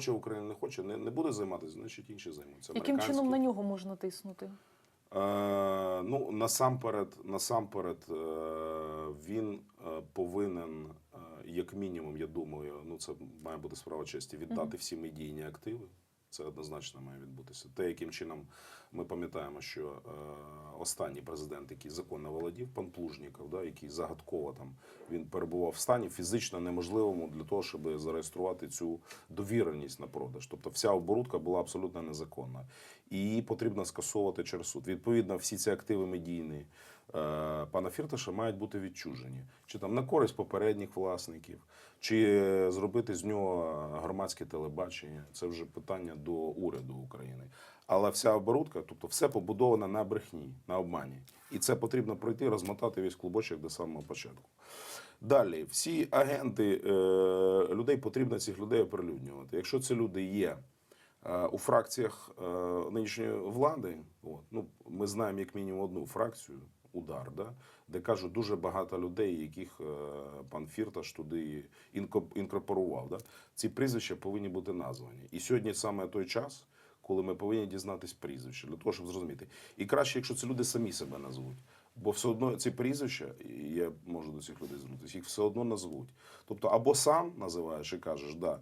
хоче Україна, не хоче, не, не буде займатися, значить інші займуться. Яким чином на нього можна тиснути? Е, ну, насамперед, насамперед е, він е, повинен, е, як мінімум, я думаю, ну це має бути справа честі, віддати всі медійні активи. Це однозначно має відбутися. Те, яким чином ми пам'ятаємо, що е, останній президент, який законно володів, пан Плужніков, да, який загадково там він перебував в стані фізично неможливому для того, щоб зареєструвати цю довіреність на продаж. Тобто вся оборудка була абсолютно незаконна. І її потрібно скасовувати через суд. Відповідно, всі ці активи медійні пана Фірташа мають бути відчужені. Чи там на користь попередніх власників, чи зробити з нього громадське телебачення. Це вже питання до уряду України. Але вся оборудка, тобто все побудовано на брехні, на обмані. І це потрібно пройти, розмотати весь клубочок до самого початку. Далі, всі агенти е, людей потрібно цих людей оприлюднювати. Якщо ці люди є е, у фракціях е, нинішньої влади, ми знаємо як мінімум одну фракцію. Удар, да? де кажуть дуже багато людей, яких е, пан Фірташ туди інко- інкорпорував. Да? Ці прізвища повинні бути названі. І сьогодні саме той час, коли ми повинні дізнатись прізвище, для того, щоб зрозуміти. І краще, якщо ці люди самі себе назвуть. Бо все одно ці прізвища, і я можу до цих людей звернутися, їх все одно назвуть. Тобто, або сам називаєш і кажеш, да,